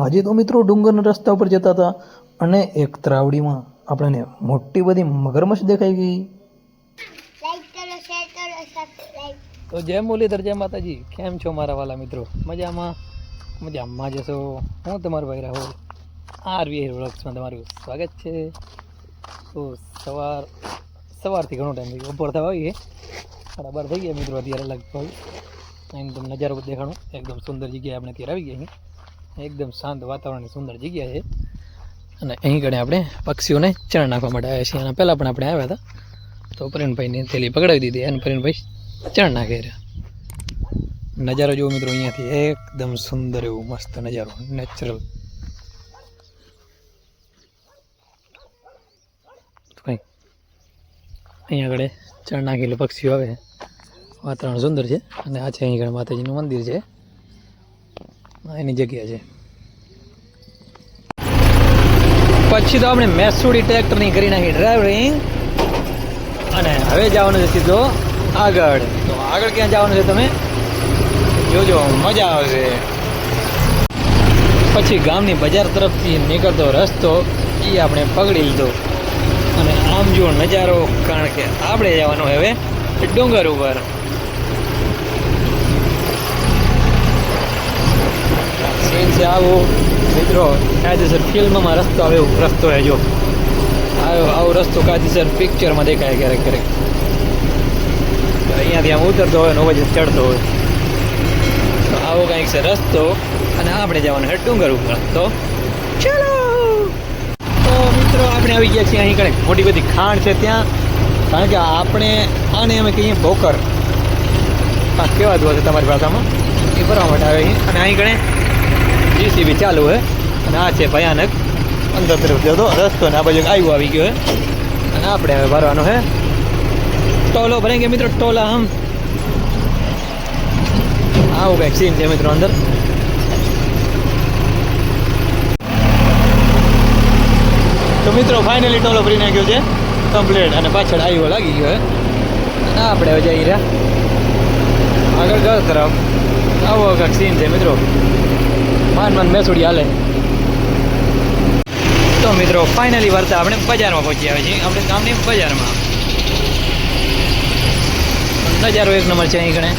આજે તો મિત્રો ડુંગરના રસ્તા ઉપર જતા હતા અને એક ત્રાવડીમાં આપણને મોટી બધી મગરમચ્છ દેખાઈ ગઈ. લાઈક કરો શેર કરો સબસ્ક્રાઈબ તો જય મુરલીધર જય માતાજી. કેમ છો મારા વાલા મિત્રો? મજામાં? મજામાં જશો હું તમારો ભાઈ રાહુલ આરવી વ્લોગ્સમાં તમારું સ્વાગત છે. તો સવાર સવારથી ઘણો ટાઈમ થઈ ગયો બપોર થવા આવીએ. સાડા બાર થઈ ગયા મિત્રો અત્યારે લગભગ. તમને નજારો દેખાણું એકદમ સુંદર જગ્યાએ આપણે અત્યારે આવી ગયા અહીં એકદમ શાંત વાતાવરણની સુંદર જગ્યા છે. અને અહીં કણે આપણે પક્ષીઓને ચણ નાખવા માટે આવ્યા છીએ. અને પહેલાં પણ આપણે આવ્યા હતા. તો પરિણભાઈની થેલી પકડાવી દીધી. અને પરિણભાઈ ચણ નાખે રહ્યા. નજારો જુઓ મિત્રો, અહીંયાથી એકદમ સુંદર એવું મસ્ત નજારો. નેચરલ કંઈ અહીંયા આગળ ચણ નાખેલું પક્ષીઓ આવે વાતાવરણ સુંદર છે. અને આ છે અહીં આગળ માતાજીનું મંદિર છે. એની જગ્યા છે. પછી તો આપણે મેસુડી ટ્રેક્ટરની કરી નાખી ડ્રાઈવરિંગ અને હવે જવાનું છે સીધો આગળ. તો આગળ ક્યાં જવાનું છે તમે? જોજો, મજા આવશે. પછી ગામની બજાર તરફથી નીકળતો રસ્તો એ આપણે પકડી લીધો. અને આમ જો નજારો, કારણ કે આપણે જવાનું હવે ડુંગર ઉપર સીન છે આવો. મિત્રો, કાયદેસર ફિલ્મમાં રસ્તો આવે એવો રસ્તો છે જો. આવો રસ્તો કાયદેસર પિક્ચરમાં દેખાય ક્યારેક ક્યારેક. અહીંયાથી આમ ઉતરતો હોય ને વચ્ચે ચડતો હોય. તો આવો કંઈક છે રસ્તો, અને આપણે જવાનું છે ડુંગર ઉપર. તો ચલો! તો મિત્રો, આપણે આવી ગયા છીએ અહીં કણે મોટી બધી ખાણ છે ત્યાં. કારણ કે આપણે, આને અમે કહીએ ભોકર. કેવા દો છે તમારી ભાષામાં? એ ભરવા માટે આવે અહીં અને અહીં કણે જીસીબી ચાલુ છે અને આ છે ભયાનક. અંદર તરફ જતો રસ્તો ને આ બાજુ આવ્યું આવી ગયો છે અને આપણે હવે ભરવાનો છે ટોલો ભરેંગે મિત્રો, ટોલા હમ. આવું કંઈક સીન છે મિત્રો અંદર. તો મિત્રો ફાઇનલી ટોલો ભરી નાખ્યો છે. કમ્પ્લીટ અને પાછળ આવ્યો લાગી ગયો અને આપણે હવે જઈ રહ્યા. આગળ ઘર તરફ. આવો કંઈક સીન છે મિત્રો. માન માન મેસુડી હાલે. તો મિત્રો ફાઇનલી વર્તા આપણે બજારમાં પહોંચી આવ્યા છીએ. આપણે ગામની બજારમાં. નજારો એક નંબર છે અહીં કણે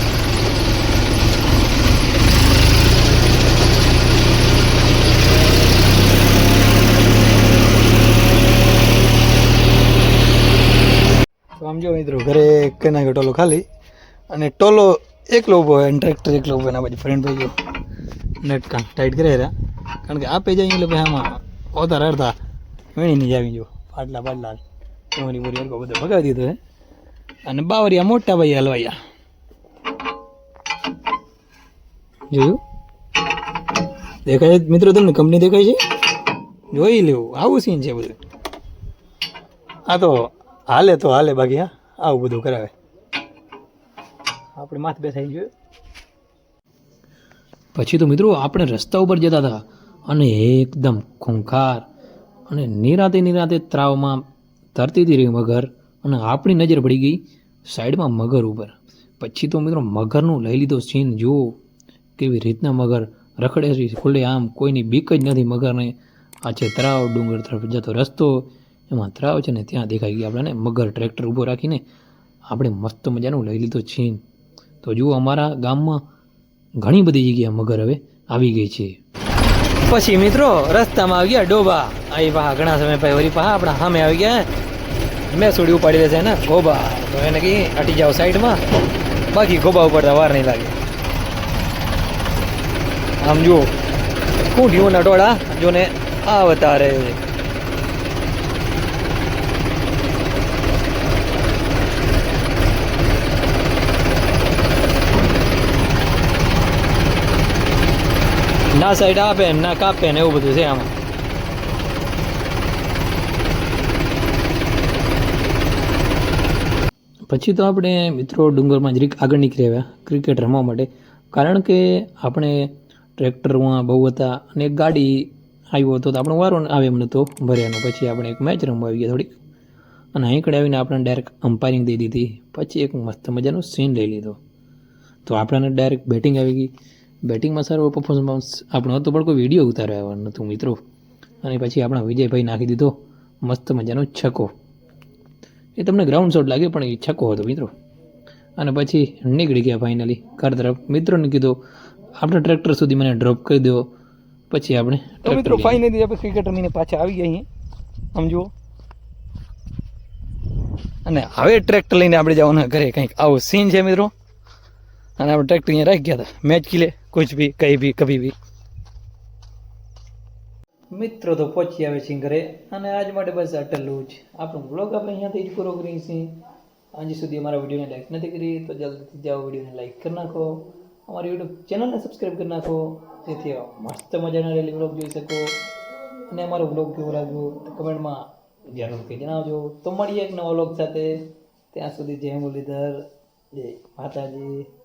સમજો મિત્રો, ઘરે કઈ નાખ્યો ટોલો ખાલી. અને ટોલો એકલો ઊભો હોય અને ટ્રેક્ટર એકલો ઊભો એના પછી ફ્રેન્ડ ભાઈ જો નેટ કાં ટાઈટ કરે રહ્યા કારણ કે આપે જાય એટલે ભાઈ આમાં ઓતા રડતા વીણી નહીં આવી જો, પાટલા પાટલા. તમારી બોરી હરકો બધો ભગાવી દીધો હે અને બાવરિયા મોટા ભાઈ હલવાયા. જોયું? દેખાય છે? મિત્રો, તમને કંપની દેખાય છે? જોઈ લેવું આવું સીન છે બધું. આ તો હાલે તો હાલે બાકી, હા. આવું બધું કરાવે. આપણે માથ બેસાઈ જોયું? પછી તો મિત્રો આપણે રસ્તા ઉપર જતા હતા અને એકદમ ખૂંખાર અને નિરાતે નિરાતે ત્રાવમાં તરતી રહી મગર અને આપણી નજર પડી ગઈ સાઈડમાં મગર ઉપર. પછી તો મિત્રો મગરનું લઈ લીધો સીન, જુઓ કેવી રીતના મગર રખડે છે, ખુલ્લે આમ કોઈની બીક જ નથી મગરને. આ છે તરાવ ડુંગર તરફ જતો રસ્તો, એમાં તરાવ છે ને ત્યાં દેખાઈ ગઈ આપણને. મગર ટ્રેક્ટર ઊભો રાખીને આપણે મસ્ત મજાનું લઈ લીધો છીન તો જુઓ અમારા ગામમાં ઘણી બધી જગ્યા મગર હવે આવી ગઈ છે. પછી મિત્રો, રસ્તામાં આવી ગયા ડોબા. આવી પા ઘણા સમય પછી વળી પા આપણા સામે આવી ગયા મેં સુડી ઉપાડી દેશે ને? ગોબા. તો એને કહી અટી જાઓ સાઈડમાં. બાકી ગોબા ઉપાડતા વાર નહીં લાગે. આમ જુઓ, કુંઢીઓના ટોળા જોને આવતા રહે ના સાઈડ આપે, ને કાપે ને એવું બધું છે આમાં. પછી તો આપણે મિત્રો ડુંગરમાં જરીક આગળ નીકળી આવ્યા ક્રિકેટ રમવા માટે. કારણ કે આપણે ટ્રેક્ટરમાં બહુ હતા અને ગાડી આવ્યો હતો તો આપણો વારો આવે એમ નહોતો ભર્યાનો. પછી આપણે એક મેચ રમવા આવી ગયા થોડીક. અને અહીંકડે આવીને આપણે ડાયરેક્ટ અમ્પાયરિંગ દઈ દીધી. પછી એક મસ્ત મજાનો સીન લઈ લીધો. તો આપણને ડાયરેક્ટ બેટિંગ આવી ગઈ. બેટિંગમાં સારો પરફોર્મન્સ આપણો હતો પણ કોઈ વીડિયો ઉતાર્યો નહોતું મિત્રો. અને પછી આપણા વિજયભાઈ નાખી દીધો મસ્ત મજાનો છકો. એ તમને ગ્રાઉન્ડ શોટ લાગ્યો પણ એ છક્કો હતો મિત્રો. અને પછી નીકળી ગયા ફાઇનલી ઘર તરફ. મિત્રોને કીધું આપણે ટ્રેક્ટર સુધી મને ડ્રોપ કરી દો. પછી આપણે મિત્રો ફાઇનલી આપણે ક્રિકેટ રમીને પાછા આવી ગયા અહીંયા સમજો અને હવે ટ્રેક્ટર લઈને આપણે જવાના ઘરે કંઈક આવો સીન છે મિત્રો. અને આપણે ટ્રેક્ટર અહીંયા રાખી ગયા હતા. મેચ કિલે કુછ ભી કઈ ભી કભી ભી મિત્રો તો પહોંચી આવે છે ઘરે અને આજ માટે બસ આટલું જ આપણો બ્લોગ આપણે અહીંયાથી જ પૂરો કરીએ છીએ હજી સુધી અમારા વિડીયોને લાઈક નથી કરી તો જલ્દીથી જાઓ વિડીયોને લાઈક કરી નાખો। અમારી યુટ્યુબ ચેનલને સબસ્ક્રાઈબ કરી નાખો, જેથી મસ્ત મજાના રેલી બ્લોગ જોઈ શકો. અને અમારો બ્લોગ કેવો લાગ્યો, તો કમેન્ટમાં જરૂરથી જણાવજો. તો મળીએ એક નવા બ્લોગ સાથે. ત્યાં સુધી જય મુરલીધર, જય માતાજી.